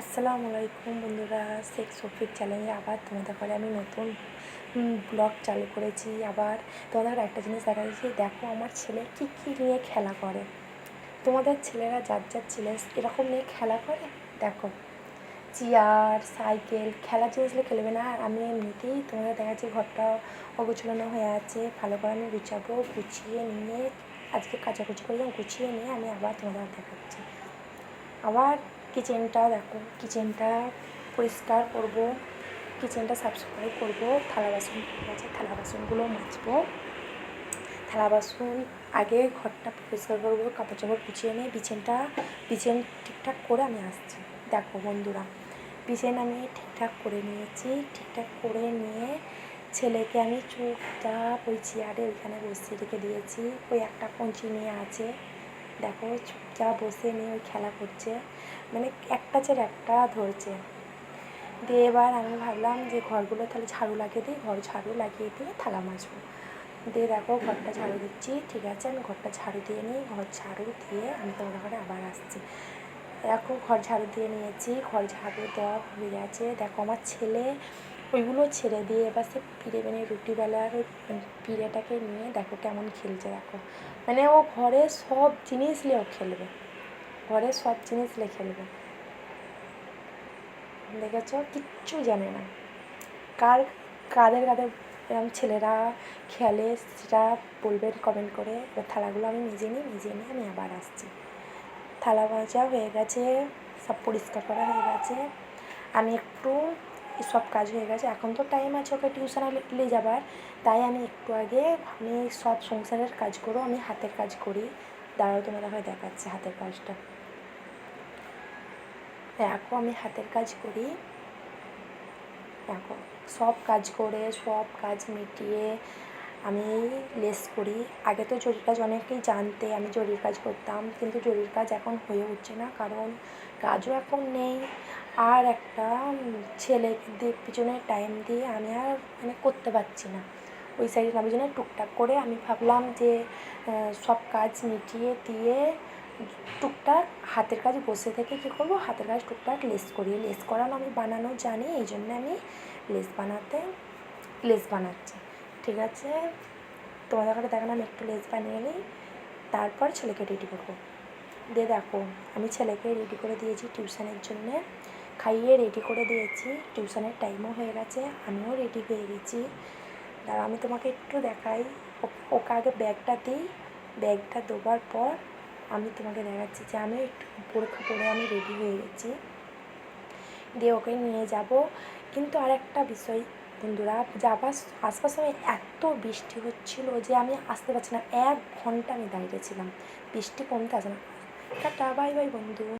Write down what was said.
আসসালামু আলাইকুম বন্ধুরা, শেখ সফিক চ্যানেলে আবার তোমাদের ঘরে আমি নতুন ব্লগ চালু করেছি। আবার তোমাদের একটা জিনিস দেখা যাচ্ছে দেখো আমার ছেলে কী কী নিয়ে খেলা করে। তোমাদের ছেলেরা যার যার ছেলে এরকম নিয়ে খেলা করে? দেখো, চেয়ার, সাইকেল, খেলার জিনিসগুলো খেলবে না। আর আমি এমনিতেই তোমাদের দেখা যাচ্ছে ঘরটা অগোছলানো হয়ে আছে, ভালো করে আমি গুছাবো, গুছিয়ে নিয়ে আজকে কাচাকুচি করলাম, গুছিয়ে নিয়ে আমি আবার তোমাদের দেখাচ্ছি। আবার কিচেনটা দেখো, কিচেনটা পরিষ্কার করব, কিচেনটা সাফসাফাই করব, থালা বাসন, ঠিক আছে? থালা বাসনগুলো মাজবো। থালা বাসন আগে ঘরটা পরিষ্কার করব কাপড় চাপড় গুছিয়ে নিয়ে বিছেনটা, বিছেন ঠিকঠাক করে আমি আসছি। দেখো বন্ধুরা, বিছেন আমি ঠিকঠাক করে নিয়েছি, ঠিকঠাক করে নিয়ে ছেলেকে আমি চুপচাপ ওই চেয়ারে ওইখানে বসিয়ে রেখে দিয়েছি। ওই একটা কঞ্চি নিয়ে আছে। দেখো চুপচাপ বসে নিয়ে ওই খেলা করছে। মানে একটা চের একটা ধরছে। দিয়ে এবার আমি ভাবলাম যে ঘরগুলো তাহলে ঝাড়ু লাগিয়ে দিই, ঘর ঝাড়ু লাগিয়ে দিয়ে থালা মাজবো। দিয়ে দেখো, ঘরটা ঝাড়ু দিচ্ছি, ঠিক আছে? আমি ঘরটা ঝাড়ু দিয়ে নিই, ঘর ঝাড়ু দিয়ে আমি তোমাদের ঘরে আবার আসছি। দেখো, ঘর ঝাড়ু দিয়ে নিয়েছি, ঘর ঝাড়ু দেওয়া হয়ে গেছে। দেখো, আমার ছেলে ওইগুলো ছেড়ে দিয়ে এবার সে পিড়ে মানে রুটিবেলার ওই পিড়েটাকে নিয়ে দেখো কেমন খেলছে দেখো। মানে ও ঘরে সব জিনিস নিয়ে ও খেলবে। ঘরে সব জিনিস নিয়ে খেলবে। দেখেছ? কিচ্ছু জানে না। কার, কাদের কাদের এরকম ছেলেরা খেলে সেটা বলবেন কমেন্ট করে। এবার থালাগুলো আমি নিজে নিই নিজে নিয়ে আমি আবার আসছি। থালা ভাজা হয়ে গেছে, সব পরিষ্কার করা হয়ে গেছে। আমি একটু সব কাজ হয়ে গেছে। এখন তো টাইম আছে ওকে টিউশনে নিয়ে যাবার। তাই আমি একটু আগে আমি সব সংসারের কাজ করো, আমি হাতের কাজ করি। দাঁড়াও, তোমাদের হয় দেখাচ্ছি হাতের কাজটা। দেখো, আমি হাতের কাজ করি। দেখো, সব কাজ করে, সব কাজ মিটিয়ে আমি লেস করি। আগে তো জরির কাজ অনেকেই জানতে আমি জরির কাজ করতাম, কিন্তু জরির কাজ এখন হয়ে উঠছে না, কারণ কাজও এখন নেই। আর একটা ছেলেদের পিছনে টাইম দিয়ে আমি আর মানে করতে পারছি না। ওই সাইডে নামার জন্য টুকটাক করে আমি ভাবলাম যে সব কাজ মিটিয়ে দিয়ে টুকটাক হাতের কাজ বসে থেকে কী করব? হাতের কাজ টুকটাক লেস করি। লেস করানো আমি বানানো জানি, এই জন্য আমি লেস বানাতে লেস বানাচ্ছি। ঠিক আছে? তোমাদের দেখেন আমি একটু লেস বানিয়ে নিই, তারপর ছেলেকে রেডি করব। দিয়ে দেখো, আমি ছেলেকে রেডি করে দিয়েছি টিউশনের জন্যে। খাইয়ে রেডি করে দিয়েছি টিউশনের টাইমও হয়ে গেছে, আমিও রেডি হয়ে গেছি। দাঁড়া আমি তোমাকে একটু দেখাই। ওকে আগে ব্যাগটা দিই। ব্যাগটা দেওয়ার পর আমি তোমাকে দেখাচ্ছি যে আমি একটু পরীক্ষা পরে আমি রেডি হয়ে গেছি। দিয়ে ওকে নিয়ে যাব। কিন্তু আরেকটা বিষয় বন্ধুরা যাবার আসবার সময় এত বৃষ্টি হচ্ছিল যে আমি আসতে পারছি না। এক ঘণ্টা আমি দাঁড়িয়েছিলাম বৃষ্টি কমতে আসে না। টাটা, বাই বাই, বন্ধু।